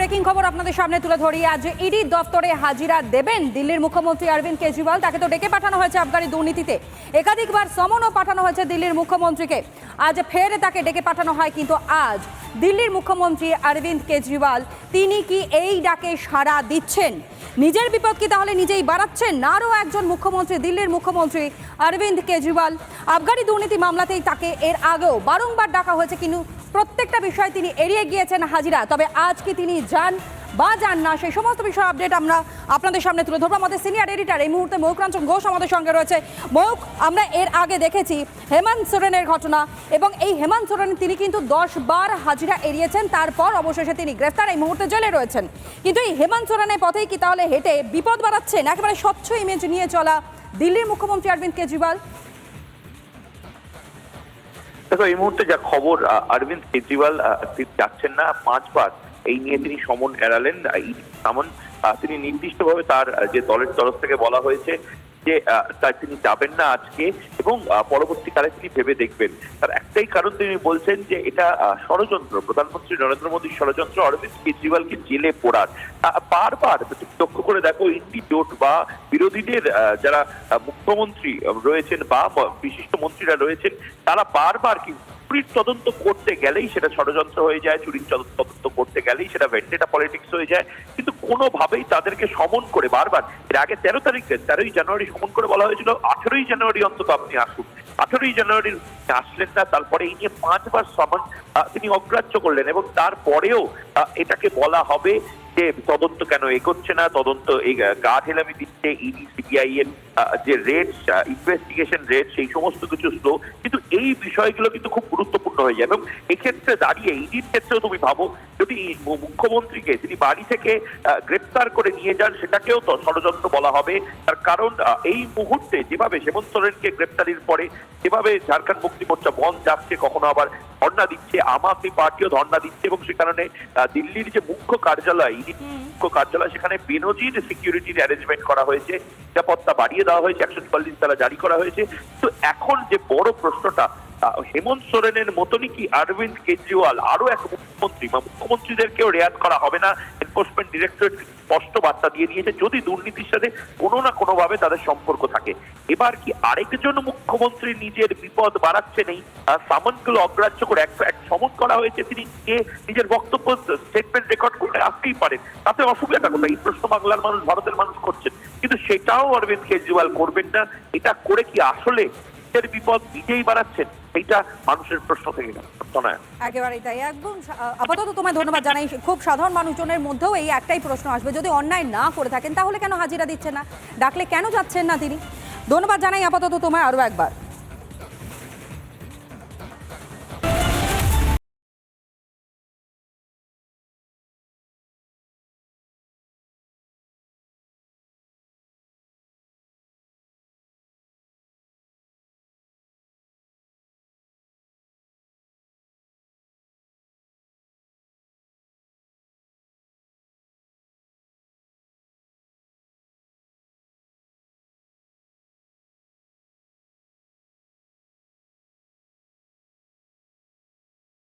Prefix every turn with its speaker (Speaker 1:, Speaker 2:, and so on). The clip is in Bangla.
Speaker 1: ব্রেকিং খবর আপনাদের সামনে তুলে ধরি। আজ ইডি দপ্তরে হাজিরা দেবেন দিল্লির মুখ্যমন্ত্রী অরবিন্দ কেজরিওয়াল। তাকে তো ডেকে পাঠানো হয়েছে আবগারি দুর্নীতিতে। একাধিকবার সমনও পাঠানো হয়েছে দিল্লির মুখ্যমন্ত্রীকে। আজ ফের তাকে ডেকে পাঠানো হয় কিন্তু আজ দিল্লির মুখ্যমন্ত্রী অরবিন্দ কেজরিওয়াল, তিনি কি এই ডাকে সাড়া দিচ্ছেন? নিজের বিপদ কি তাহলে নিজেই বাড়াচ্ছেন? আরও একজন মুখ্যমন্ত্রী, দিল্লির মুখ্যমন্ত্রী অরবিন্দ কেজরিওয়াল। আবগারি দুর্নীতি মামলাতেই তাকে এর আগেও বারংবার ডাকা হয়েছে কিন্তু প্রত্যেকটা বিষয় তিনি এড়িয়ে গিয়েছেন হাজিরা। তবে আজ কি তিনি যান বা যান না, সেই সমস্ত বিষয় আপডেট আমরা আপনাদের সামনে তুলে ধরবো। আমাদের সিনিয়র এডিটার এই মুহূর্তে মৌকরাঞ্চন ঘোষ আমাদের সঙ্গে রয়েছে। মৌক, আমরা এর আগে দেখেছি হেমন্ত সোরেনের ঘটনা এবং এই হেমন্ত সোরেন তিনি কিন্তু দশ বার হাজিরা এড়িয়েছেন, তারপর অবশেষে তিনি গ্রেফতার এই মুহূর্তে জেলে রয়েছেন। কিন্তু এই হেমন্ত সোরেনের পথেই কি তাহলে হেঁটে বিপদ বাড়াচ্ছেন? একেবারে স্বচ্ছ ইমেজ নিয়ে চলা দিল্লির মুখ্যমন্ত্রী অরবিন্দ কেজরিওয়াল।
Speaker 2: দেখো, এই মুহূর্তে যা খবর অরবিন্দ কেজরিওয়াল তিনি যাচ্ছেন না পাঁচবার। এই নিয়ে তিনি সমন এড়ালেন। সামন তিনি নির্দিষ্টভাবে তার যে দলের তরফ থেকে বলা হয়েছে যে তার তিনি যাবেন না আজকে এবং পরবর্তীকালে তিনি ভেবে দেখবেন। তার একটাই কারণ তিনি বলছেন যে, এটা ষড়যন্ত্র। প্রধানমন্ত্রী নরেন্দ্র মোদীর ষড়যন্ত্র, অরবিন্দ কেজরিওয়ালকে জেলে পোড়ার। বারবার লক্ষ্য করে দেখো, ইন্ডি জোট বা বিরোধীদের যারা মুখ্যমন্ত্রী রয়েছেন বা বিশিষ্ট মন্ত্রীরা রয়েছেন, তারা বারবার কি চুরির তদন্ত করতে গেলেই সেটা ষড়যন্ত্র হয়ে যায়, চুরির তদ- তদন্ত করতে গেলেই সেটা ভেন্ডেটা পলিটিক্স হয়ে যায়। কিন্তু কোনোভাবেই তাদেরকে সমন করে বারবার, এর আগে তেরো তারিখে, তেরোই জানুয়ারি সমন করে বলা হয়েছিল, আঠেরোই জানুয়ারি অন্তত আপনি আসুন। আঠেরোই জানুয়ারি আসলেন না, তারপরে এই নিয়ে পাঁচবার সমন তিনি অগ্রাহ্য করলেন এবং তারপরেও এটাকে বলা হবে যে তদন্ত কেন এগোচ্ছে না? তদন্ত গা ঢেলামি দিচ্ছে ইডি, সিবিআই এর যে রেট ইনভেস্টিগেশন রেট সেই সমস্ত কিছু স্লো কিন্তু এই বিষয়গুলো কিন্তু খুব গুরুত্বপূর্ণ হয়ে যায়। এবং এক্ষেত্রে দাঁড়িয়ে, ইডির ক্ষেত্রেও তুমি ভাবো, যদি মুখ্যমন্ত্রীকে তিনি বাড়ি থেকে গ্রেপ্তার করে নিয়ে যান, সেটাকেও তো, ষড়যন্ত্র বলা হবে। তার কারণ এই মুহূর্তে যেভাবে হেমন্ত সোরেনকে গ্রেপ্তারির পরে যেভাবে ঝাড়খণ্ড মুক্তি মোর্চা বন্ধ যাচ্ছে কখনো আবার ধর্ণা দিচ্ছে আম আদমি পার্টিও ধর্ণা দিচ্ছে এবং সে কারণে আহ, দিল্লির যে মুখ্য কার্যালয় মুখ্য কার্যালয় সেখানে বেনজির সিকিউরিটির অ্যারেঞ্জমেন্ট করা হয়েছে নিরাপত্তা বাড়িয়ে দেওয়া হয়েছে একশো চুয়াল্লিশ তারা জারি করা হয়েছে। তো এখন যে বড় প্রশ্নটা হেমন্ত সোরেনের মতনই কি অরবিন্দ কেজরিওয়াল? আরও এক মুখ্যমন্ত্রী, বা মুখ্যমন্ত্রীদেরকেও রেয়াত করা হবে না? এনফোর্সমেন্ট ডিরেক্টরেট স্পষ্ট বার্তা দিয়ে দিয়েছে, যদি দুর্নীতির সাথে কোনো না কোনো ভাবে তাদের সম্পর্ক থাকে। এবার কি আরেকজন মুখ্যমন্ত্রী নিজের বিপদ বাড়াচ্ছেন এই সামনগুলো অগ্রাহ্য করে এক এক সমন করা হয়েছে? তিনি কে? নিজের বক্তব্য স্টেটমেন্ট রেকর্ড করে আসতেই পারেন। তাতে অসুবিধা কোথায়? এই প্রশ্ন বাংলার মানুষ, ভারতের মানুষ করছেন। কিন্তু সেটাও অরবিন্দ কেজরিওয়াল করবেন না। এটা করে কি আসলে নিজের বিপদ নিজেই বাড়াচ্ছেন, এইটা মানুষের প্রশ্ন থেকে গেল।
Speaker 1: একেবারেই তাই, একদম আপাতত তোমায় ধন্যবাদ জানাই। খুব সাধারণ মানুষজনের মধ্যেও এই একটাই প্রশ্ন আসবে, যদি অন্যায় না করে থাকেন, তাহলে কেন হাজিরা দিচ্ছেন না? ডাকলে কেন যাচ্ছেন না তিনি? ধন্যবাদ জানাই আপাতত তোমায় আরও একবার।